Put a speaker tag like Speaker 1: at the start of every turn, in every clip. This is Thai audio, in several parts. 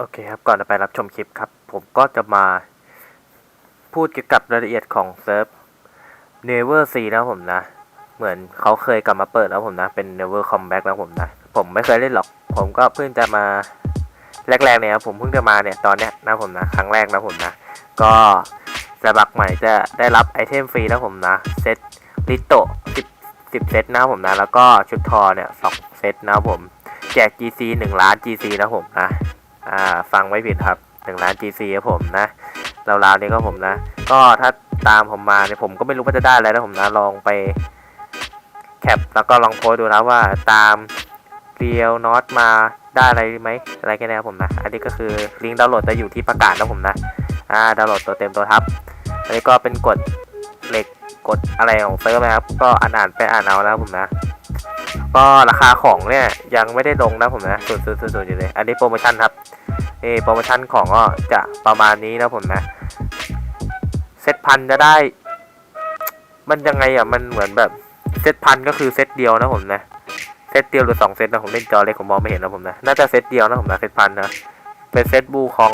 Speaker 1: โอเคครับ ก่อนจะไปรับชมคลิปครับ ผมก็จะมาพูดเกี่ยวกับรายละเอียดของเซิร์ฟ Never See นะผมนะ เหมือนเขาเคยกลับมาเปิดแล้วผมนะ เป็น Never Comeback แล้วผมนะ ผมไม่เคยเล่นหรอก ผมก็เพิ่งจะมาแรกๆเนี่ยครับผมเพิ่งจะมาเนี่ยตอนเนี้ยนะผมนะ ครั้งแรกนะผมนะ ก็สมัครใหม่จะได้รับไอเทมฟรีนะผมนะ เซตลิโตสิบสิบเซตนะผมนะ แล้วก็ชุดทอเนี่ยสองเซตนะผม แจก GC หนึ่งล้าน GC นะผมนะ อ่าฟังไม่ผิดครับหนึ่งล้าน GC ครับผมนะราวๆนี้ก็ผมนะ ก็ถ้าตามผมมาเนี่ยผมก็ไม่รู้ว่าจะได้อะไรนะผมนะลองไปแคปแล้วก็ลองโพสดูนะว่าตามเรียวน็อตมาได้อะไรไหมอะไรกันนะครับผมนะ อันนี้ก็คือลิงก์ดาวน์โหลดจะอยู่ที่ประกาศนะผมนะอ่าดาวน์โหลดตัวเต็มตัวทับ อันนี้ก็เป็นกฎเหล็กกฎอะไรของเซิร์ฟนะครับ ก็อ่านอ่านไปอ่านเอานะครับผมนะ ก็ราคาของเนี่ยยังไม่ได้ลงนะผมนะสุดสุดสุดสุดอยู่เลย อันนี้โปรโมชั่นครับนี่โปรโมชั่นของก็จะประมาณนี้นะผมนะเซตพันจะได้ มันยังไงอะมันเหมือนแบบเซตพันก็คือเซตเดียวนะผมนะเซตเดียวหรือสองเซตนะผมเล่นจอเล็กผมมองไม่เห็นนะผมนะน่าจะเซตเดียวนะผมนะเซตพันนะเป็นเซตบูคอง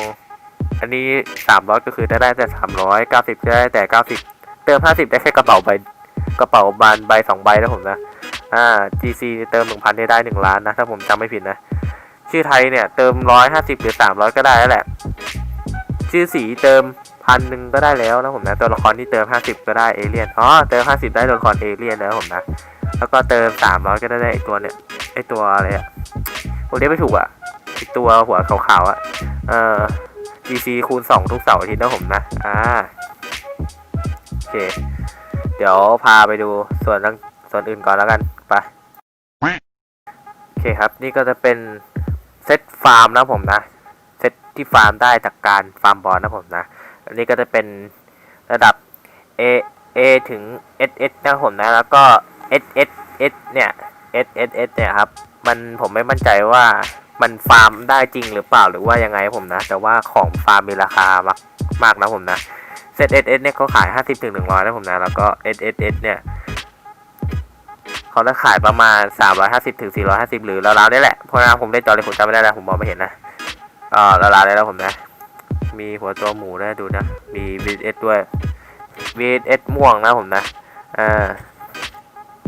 Speaker 1: อันนี้สามร้อยก็คือได้ได้แต่สามร้อยเก้าสิบได้แต่เก้าสิบเติมห้าสิบได้แค่กระเป๋าใบกระเป๋าบานใบสองใบนะผมนะ อ่า GC เติมหนึ่งพันได้ได้หนึ่งล้านนะ ถ้าผมจำไม่ผิดนะ ชื่อไทยเนี่ยเติมร้อยห้าสิบหรือสามร้อยก็ได้แล้วแหละ ชื่อสีเติมพันหนึ่งก็ได้แล้วนะผมนะ ตัวละครที่เติมห้าสิบก็ได้เอเลี่ยน อ๋อ เติมห้าสิบได้ตัวละครเอเลี่ยนแล้วผมนะ แล้วก็เติมสามร้อยก็ได้ไอตัวเนี่ย ไอตัวอะไรอะผมเรียกไม่ถูกอะไอตัวหัวขาวๆอะเอ่อ GC คูณสองทุกเสาร์อาทิตย์นะผมนะ อ่า โอเค เดี๋ยวพาไปดูส่วนต่าง ส่วนอื่นก่อนแล้วกันไปโอเคครับ นี่ก็จะเป็นเซตฟาร์มนะผมนะเซตที่ฟาร์มได้จากการฟาร์มบอลนะผมนะอันนี้ก็จะเป็นระดับ A A ถึง S S นะผมนะแล้วก็ S S S เนี่ย S S S เนี่ยครับมันผมไม่มั่นใจว่ามันฟาร์มได้จริงหรือเปล่าหรือว่ายังไงผมนะ แต่ว่าของฟาร์มมีราคามากมากนะผมนะเซต S S เนี่ยเขาขาย 50ถึง100นะผมนะ แล้วก็ S S S เนี่ย เขาจะขายประมาณ 350ถึง450 หรือราวๆนี่แหละเพราะนะผมเล่นจอเลยผมจำไม่ได้แล้วผมมองไม่เห็นนะอ่าราวๆได้แล้วผมนะ มีหัวตัวหมูด้ดูนะ มี VS ด้วย VS ม่วงนะผมนะอ่า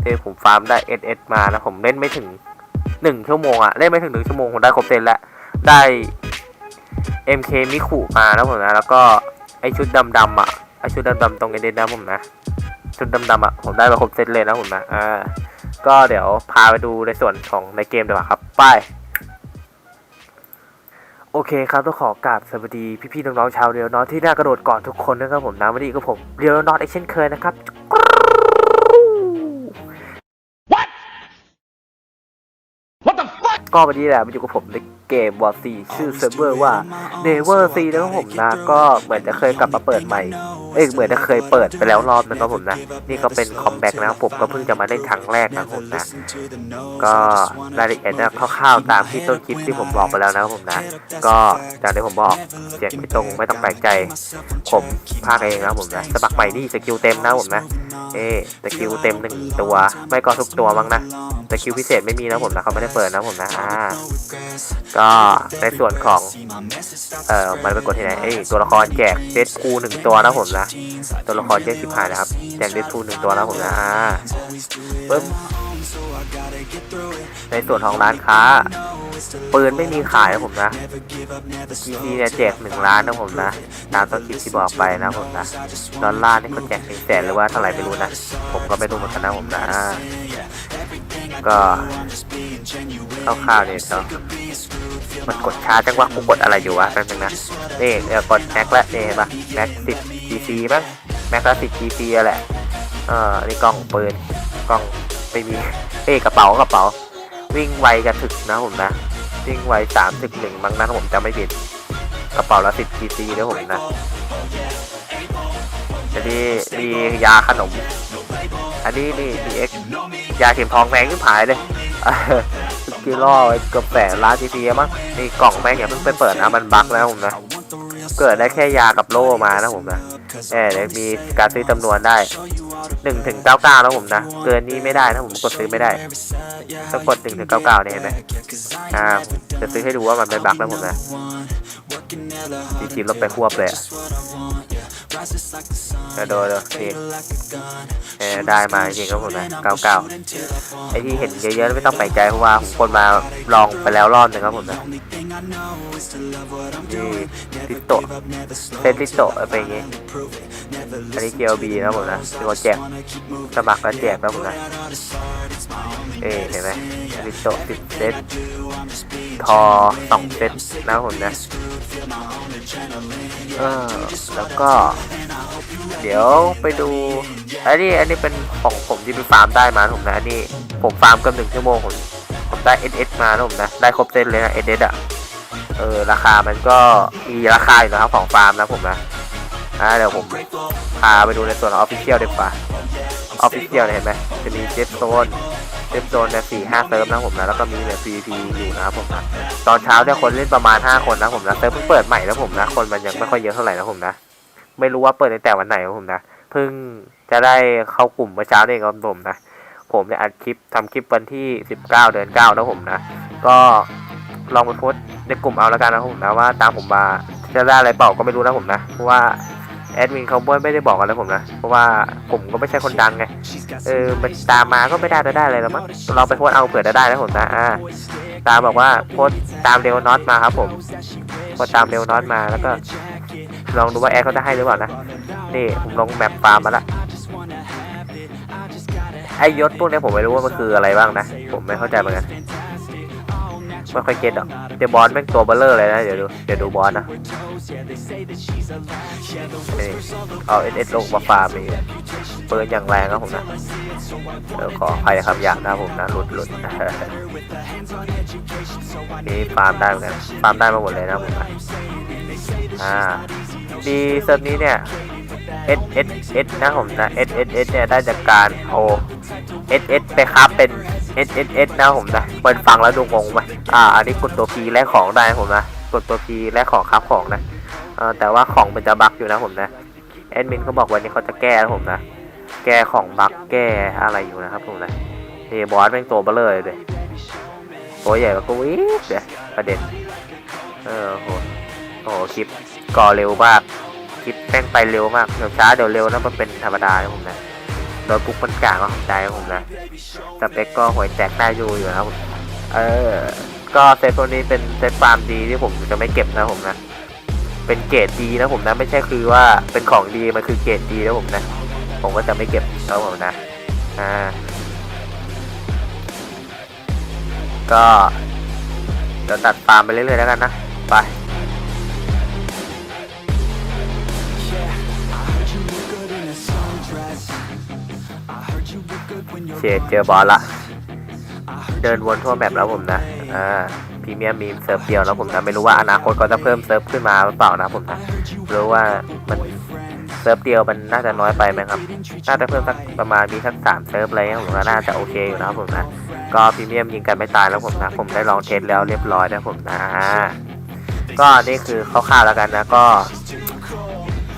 Speaker 1: ที่ผมฟาร์มได้ SS มานะผมเล่นไม่ถึง1ชั่วโมงอะเล่นไม่ถึง1ชั่วโมงผมได้ครบเซตแล้วได้ MK มิคุมานะผมนะ แล้วก็ไอชุดดำๆอะไอชุดดำๆตรงเอเดนนะผมนะชุดดำๆอะผมได้มาครบเซตเลยนะผมนะอ่า ก็เดี๋ยวพาไปดูในส่วนของในเกมดีกว่าครับ ไป โอเคครับต้องขอกราบสวัสดีพี่ๆน้องๆชาวเรียลนอตที่น่ากระโดดก่อนทุกคนนะครับผมนะวันนี้ก็ผมเรียลนอตเช่นเคยนะครับก็วันนี้แหละมาอยู่กับผมในเกมวอร์ซีชื่อเซิร์ฟเวอร์ว่า Never See นะครับผมนะ ก็เหมือนจะเคยกลับมาเปิดใหม่ เอ้ยเหมือนจะเคยเปิดไปแล้วรอบนะครับผมนะ นี่ก็เป็นคอมแบ็กนะครับผมก็เพิ่งจะมาเล่นครั้งแรกนะครับผมนะ ก็รายละเอียดนะคร่าวๆตามที่ต้นคลิปที่ผมบอกไปแล้วนะครับผมนะ ก็จากที่ผมบอกเสียงไม่ตรงไม่ต้องแปลกใจ ผมพากเองนะครับผมนะสมัครใหม่นี่สกิลเต็มนะครับผมนะ เอ๊สกิลเต็มหนึ่งตัว ไม่ก็ทุกตัวมั้งนะสกิลพิเศษไม่มีนะผมนะเขาไม่ได้เปิดนะผมนะอ่าก็ในส่วนของ เอ่อมันไปกดที่ไหนเอ้ยตัวละครแจกเซตคูหนึ่งตัวนะผมนะ ตัวละครแจกสิบหายนะครับ แจกเซตคูหนึ่งตัวนะผมนะอ่าปึ๊บในส่วนของร้านค้า ปืนไม่มีขายนะผมนะ GC เนี่ยแจกหนึ่งล้านนะผมนะ ตามต้นคลิปที่บอกไปนะผมนะดอลลาร์นี่เขาแจกหนึ่งแสนหรือว่าเท่าไหร่ไม่รู้นะ ผมก็ไม่รู้เหมือนกันนะผมนะ ก็คร่าวๆเนี่ยก็ มันกดช้าจังวะกูกดอะไรอยู่วะแป๊บนึงนะนี่เดี๋ยวกดแม็กละนี่เห็นปะแม็กสิบ GC มั้งแม็กละสิบ GC อะแหละเออนี่กล้องปืนกล้องไม่มีเอ้กระเป๋ากระเป๋า วิ่งไวกระถึกนะผมนะวิ่งไวสามสิบหนึ่งมั้งนะถ้าผมจำไม่ผิดกระเป๋าละสิบ GC ด้วยผมนะอันนี้มียาขนม อันนี้นี่มีเอ็กยาเข็มทองแพงขึ้นผายเลย กิโลไอ้เกือบแสนล้านจีซีมั้งนี่กล่องแม่งอย่าเพิ่งไปเปิดนะมันบั๊กแล้วผมนะ เกิดได้แค่ยากับโล่มานะผมนะเออเดี๋ยวมีการซื้อจำนวนได้หนึ่งถึงเก้าเก้าแล้วผมนะ เกินนี้ไม่ได้นะผมกดซื้อไม่ได้ต้องกดหนึ่งถึงเก้าเก้าเนี่ยเห็นไหมอ่าจะซื้อให้ดูว่ามันเป็นบั๊กแล้วผมนะจีจีรถไปควบเลย กระโดดเลยนี่เออได้มาจริงครับผมนะเก้าเก้าไอที่เห็นเยอะๆไม่ต้องแปลกใจเพราะว่าผมคนมาลองไปแล้วรอบหนึ่งครับผมนะนี่ติโตเซนติโตะเป็นอย่างงี้อันนี้เกียวบีนะครับผมนะตัวแจกสมัครแล้วแจกครับผมนะเอ๊ะเห็นไหมติโตติดเซตทอสองเซตนะครับผมนะ เออแล้วก็ เดี๋ยวไปดูอันนี้อันนี้เป็นของผมที่ไปฟาร์มได้มาผมนะอันนี้ผมฟาร์มเกับหนึ่งชั่วโมงผมผมได้ SS มานะผมนะได้ครบเซตเลยนะ SS อะเออราคามันก็มีราคาอยู่นะครับของฟาร์มนะผมนะอ่าเดี๋ยวผมพาไปดูในส่วนของออฟฟิเชียลดีกว่าออฟฟิเชียลเห็นไหมจะมีเซฟโซน เซฟโซนเนี่ยสี่ห้าเซิร์ฟนะผมนะแล้วก็มีเนี่ย PVP อยู่นะครับผมนะตอนเช้าเนี่ยคนเล่นประมาณห้าคนนะผมนะเซิร์ฟเพิ่งเปิดใหม่นะผมนะคนมันยังไม่ค่อยเยอะเท่าไหร่นะผมนะไม่รู้ว่าเปิดตั้งแต่วันไหนครับผมนะเพิ่งจะได้เข้ากลุ่มเมื่อเช้านี่เองครับผมนะผมจะอัดคลิปทำคลิปวันที่19เก้าเดือน9นะผมนะก็ลองไปโพสในกลุ่มเอาแล้วกันนะผมนะว่าตามผมมาจะได้อะไรเปล่าก็ไม่รู้นะผมนะเพราะว่า แอดมินเขาไม่ได้บอกอะไรผมนะ เพราะว่าผมก็ไม่ใช่คนดังไง เออ มันตามมาก็ไม่ได้จะได้อะไรแล้วมั้ง เราไปโพสเอาเผื่อจะได้นะผมนะ อ่า ตามบอกว่าโพสต์ตามเร็วน็อตมาครับผม โพสต์ตามเร็วน็อตมาแล้วก็ ลองดูว่าแอดเขาจะให้หรือเปล่านะ นี่ผมลงแมปฟาร์มมาละไอยศพวกนี้ผมไม่รู้ว่ามันคืออะไรบ้างนะ ผมไม่เข้าใจเหมือนกัน ไม่ค่อยเก็ตหรอกเดี๋ยวบอสแม่งตัวเบลเลอร์เลยนะ เดี๋ยวดู เดี๋ยวดูบอสนะนี่เอาเอสเอสลงมาฟาร์มนี่เปิดอย่างแรงครับผมนะเดี๋ยวขออภัยคำหยาบนะผมนะหลุดหลุดนี่ฟาร์มได้เหมือนกันฟาร์มได้มาหมดเลยนะผมนะอ่าดีเซิร์ฟนี้เนี่ย S S S นะผมนะ S S S เนี่ยได้จากการเอา S S ไปครับเป็น S S S นะผมนะเปิดฟังแล้วดูงงไหมอ่า อันนี้กดตัว P แลกของได้ผมนะ กดตัว P แลกของครับของนะเออแต่ว่าของมันจะบั๊กอยู่นะผมนะแอดมินเขาบอกวันนี้เขาจะแก้นะผมนะ แก้ของบั๊กแก้อะไรอยู่นะครับผมนะนี่บอสแม่งตัวเบลเลยเลยตัวใหญ่กว่ากูอีกเดี๋ยประเด็น เออโหโอ้โหคลิปก่อเร็วมาก คลิปแป้งไปเร็วมาก เดี๋ยวช้าเดี๋ยวเร็วนะมันเป็นธรรมดานะผมนะ โดยปุ๊บมันกลางก็ของใจผมนะสเปคก็หวยแตกได้อยู่อยู่นะผมเออ ก็เซตตัวนี้เป็นเซตฟาร์มดีที่ผมจะไม่เก็บนะผมนะ เป็นเกรดดีนะผมนะ ไม่ใช่คือว่าเป็นของดีมันคือเกรดดีนะผมนะ ผมก็จะไม่เก็บนะผมนะ อ่า ก็เดี๋ยวตัดฟาร์มไปเรื่อยๆแล้วกันนะ ไป เชเจอบอลละ เดินวนทั่วแบบแล้วผมนะ อ่าพรีเมียมมีเซิร์ฟเดียวแล้วผมนะ ไม่รู้ว่าอนาคตก็จะเพิ่มเซิร์ฟขึ้นมาหรือเปล่านะผมนะหรือว่ามันเซิร์ฟเดียวมันน่าจะน้อยไปไหมครับ น่าจะเพิ่มสักประมาณมีสักสามเซิร์ฟอะไรเงี้ยผมว่าน่าจะโอเคอยู่นะผมนะ ก็พรีเมียมยิงกันไม่ตายแล้วผมนะ ผมได้ลองเทสแล้วเรียบร้อยนะผมนะ ก็นี่คือคร่าวๆแล้วกันนะก็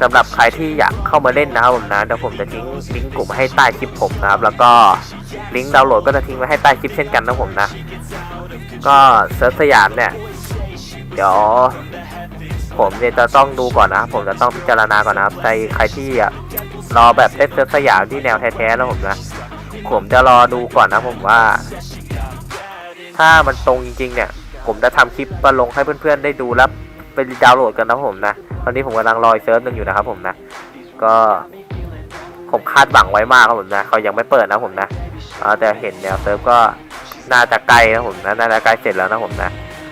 Speaker 1: สำหรับใครที่อยากเข้ามาเล่นนะครับผมนะเดี๋ยวผมจะทิ้งลิงก์กลุ่มให้ใต้คลิปผมนะครับ แล้วก็ลิงก์ดาวน์โหลดก็จะทิ้งไว้ให้ใต้คลิปเช่นกันนะผมนะ ก็เซิร์ฟสยามเนี่ย เดี๋ยวผมเนี่ยจะต้องดูก่อนนะผมจะต้องพิจารณาก่อนนะครับใครใครที่อะรอแบบเล่นเซิร์ฟสยามที่แนวแท้ๆแล้วผมนะ ผมจะรอดูก่อนนะผมว่า ถ้ามันตรงจริงๆเนี่ย ผมจะทำคลิปมาลงให้เพื่อนๆได้ดูแล้ว ไปดาวน์โหลดกันนะผมนะ ตอนนี้ผมกำลังรออีกเซิร์ฟหนึ่งอยู่นะครับผมนะ ก็ผมคาดหวังไว้มากครับผมนะเขายังไม่เปิดนะผมนะเออแต่เห็นแนวเซิร์ฟก็น่าจะใกล้นะผมนะน่าจะใกล้เสร็จแล้วนะผมนะ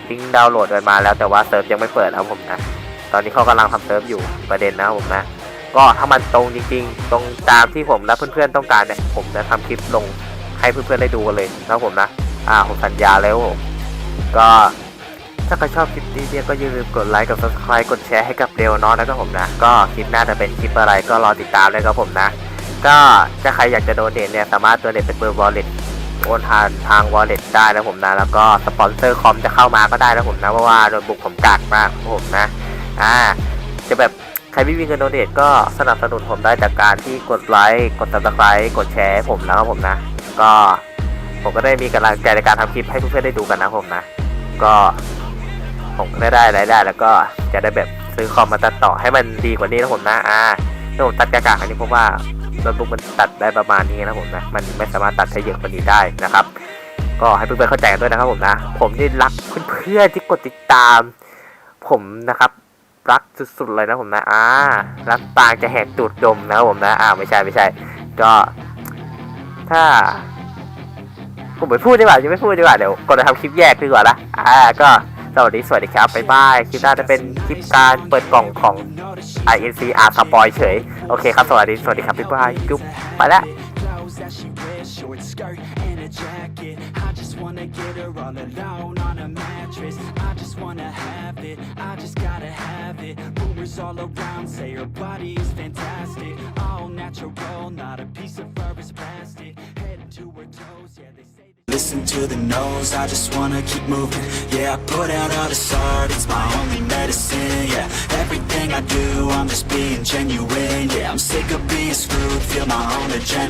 Speaker 1: ลิงดาวน์โหลดกันมาแล้วแต่ว่าเซิร์ฟยังไม่เปิดนะผมนะ ตอนนี้เขากำลังทำเซิร์ฟอยู่ประเด็นนะผมนะ ก็ถ้ามันตรงจริงๆ ตรงตามที่ผมและเพื่อนๆต้องการเนี่ยผมจะทำคลิปลงให้เพื่อนๆได้ดูกันเลยนะผมนะ อ่าผมสัญญาแล้วผมก็ ถ้าใครชอบคลิปนี้เนี่ยก็อย่าลืมกดไลค์กด subscribe กดแชร์ให้กับเร็วน้อยนะครับผมนะ ก็คลิปหน้าจะเป็นคลิปอะไรก็รอติดตามเลยครับผมนะ ก็ถ้าใครอยากจะโดเนทเนี่ยสามารถโดเนทเป็นเบอร์ wallet โอนทานทาง wallet ได้นะผมนะ แล้วก็สปอนเซอร์คอมจะเข้ามาก็ได้นะผมนะเพราะว่าโดนบุกผมกากมากครับผมนะอ่าจะแบบใครไม่มีเงินโดเนทก็สนับสนุนผมได้จากการที่กดไลค์กด subscribe กดแชร์ผมนะครับผมนะ ก็ผมก็ได้มีกำลังใจในการทำคลิปให้เพื่อนๆได้ดูกันนะผมนะ ก็ ผมก็ได้ได้รายได้แล้วก็จะได้แบบซื้อคอมมาตัดต่อให้มันดีกว่านี้นะผมนะอ่าถ้าผมตัดกากๆอันนี้เพราะว่าโน้ตบุ๊กมันตัดได้ประมาณนี้นะผมนะมันไม่สามารถตัดให้เยอะกว่านี้ได้นะครับ ก็ให้เพื่อนๆเข้าใจกันด้วยนะครับผมนะ ผมนี่รักเพื่อนๆที่กดติดตาม ผมนะครับรักสุดๆเลยนะผมนะอ่ารักตางจะแหกตูดดมนะครับผมนะอ่าไม่ใช่ไม่ใช่ ก็ ถ้าผมไม่พูดดีกว่ายังไม่พูดดีกว่าเดี๋ยวก็จะทำคลิปแยกดีกว่าละอ่าก็ สวัสดีสวัสดีครับบ๊ายบายคลิปหน้าจะเป็นคลิปการเปิดกล่องของ INC R สปอยเฉย โอเคครับ สวัสดี สวัสดีครับบ๊ายบายจุ๊บไปแล้ว
Speaker 2: that she wears, short skirt and a jacket. I just wanna get her all alone on a mattress. I just wanna have it, I just gotta have it. Rumors all around say her body is fantastic. All natural, not a piece of fur is plastic. Head to her toes, yeah, they say. Listen to the nose, I just wanna keep moving. Yeah, I put out all this art, it's my only medicine. Yeah, everything I do, I'm just being genuine. Yeah, I'm sick of being screwed, feel my own adrenaline.